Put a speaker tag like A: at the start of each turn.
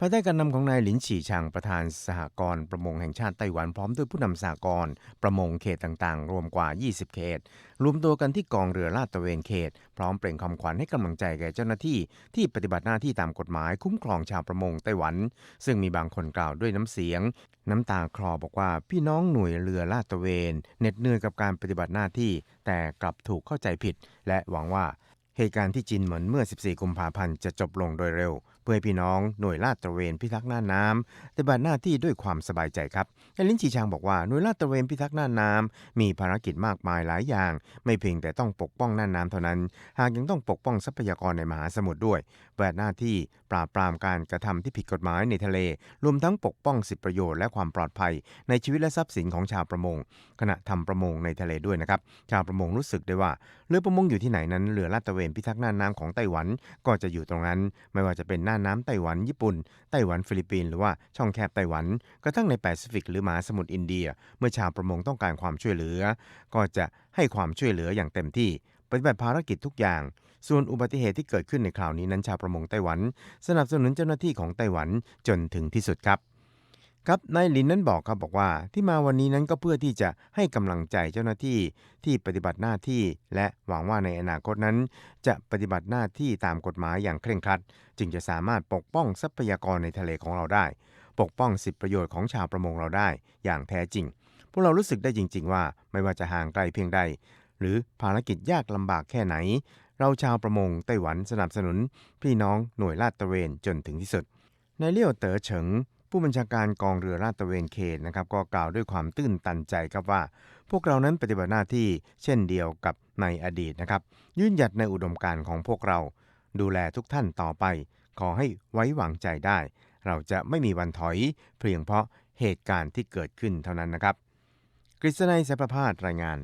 A: ภายใต้การนำของนายหลินฉี่ชางประธานสหกรณ์ประมงแห่งชาติไต้หวันพร้อมด้วยผู้นำสหกรณ์ประมงเขตต่างๆ รวมกว่า 20 เขต รวมตัวกันที่กองเรือลาดตระเวนเขต พร้อมเปล่งคำขวัญให้กำลังใจแก่เจ้าหน้าที่ ที่ปฏิบัติหน้าที่ตามกฎหมายคุ้มครองชาวประมงไต้หวัน ซึ่งมีบางคนกล่าวด้วยน้ำเสียง น้ำตาคลอบอกว่าพี่น้องหน่วยเรือลาดตระเวนเหน็ดเหนื่อยกับการปฏิบัติหน้าที่ แต่กลับถูกเข้าใจผิด และหวังว่าเหตุการณ์ที่จีนเหมือนเมื่อ 14 กุมภาพันธ์จะจบลงโดยเร็ว พื่อให้พี่น้องหน่วยลาดตระเวนพิทักษ์หน้าน้ำปฏิบัติหน้าที่ด้วยความสบายใจครับนายลินจีชางบอกว่าหน่วยลาดตระเวนพิทักษ์หน้าน้ำมีภารกิจมากมายหลายอย่าง ไม่เพียงแต่ต้องปกป้องหน้าน้ำเท่านั้น หากยังต้องปกป้องทรัพยากรในมหาสมุทรด้วยปฏิบัติหน้าที่ปราบปรามการกระทำที่ผิดกฎหมายในทะเล รวมทั้งปกป้องสิทธิประโยชน์และความปลอดภัย ในชีวิตและทรัพย์สินของชาวประมง ขณะทำประมงในทะเลด้วยนะครับ ชาวประมงรู้สึกได้ว่าเรือประมงอยู่ที่ไหนนั้นเรือลาดตระเวนพิทักษ์หน้าน้ำของไต้หวันก็จะอยู่ตรงนั้น ไม่ว่าจะเป็นหน้าน้ำไต้หวัน ญี่ปุ่น ไต้หวันฟิลิปปินส์หรือว่าช่องแคบไต้หวัน กระทั่งในแปซิฟิกหรือมหาสมุทรอินเดีย เมื่อชาวประมงต้องการความช่วยเหลือ ก็จะให้ความช่วยเหลืออย่างเต็มที่ปฏิบัติภารกิจทุกอย่างส่วนอุบัติเหตุที่เกิดขึ้นในคราวนี้นั้นชาวประมงไต้หวัน สนับสนุนเจ้าหน้าที่ของไต้หวันจนถึงที่สุดครับ ครับนายหลินนั้นบอกครับบอกว่าที่มาวันนี้นั้นก็เพื่อที่จะให้กำลังใจเจ้าหน้าที่ที่ปฏิบัติหน้าที่ และหวังว่าในอนาคตนั้น จะปฏิบัติหน้าที่ตามกฎหมายอย่างเคร่งครัด จึงจะสามารถปกป้องทรัพยากรในทะเลของเราได้ ปกป้องสิทธิประโยชน์ของชาวประมงเราได้อย่างแท้จริง พวกเรารู้สึกได้จริง ๆ ว่าไม่ว่าจะห่างไกลเพียงใด หรือภารกิจยากลำบากแค่ไหน เราชาวประมงไต้หวันสนับสนุน พี่น้องหน่วยลาดตระเวนจนถึงที่สุดนายเลี่ยวเต๋อเฉิง ผู้บัญชาการกองเรือลาดตระเวนเขตนะครับก็กล่าวด้วยความตื้นตันใจครับว่า พวกเรานั้นปฏิบัติหน้าที่เช่นเดียวกับในอดีตนะครับ ยืนหยัดในอุดมการณ์ของพวกเรา ดูแลทุกท่านต่อไป ขอให้ไว้วางใจได้ เราจะไม่มีวันถอย เพียงเพราะเหตุการณ์ที่เกิดขึ้นเท่านั้นนะครับกฤษณัยสายประพาสรายงาน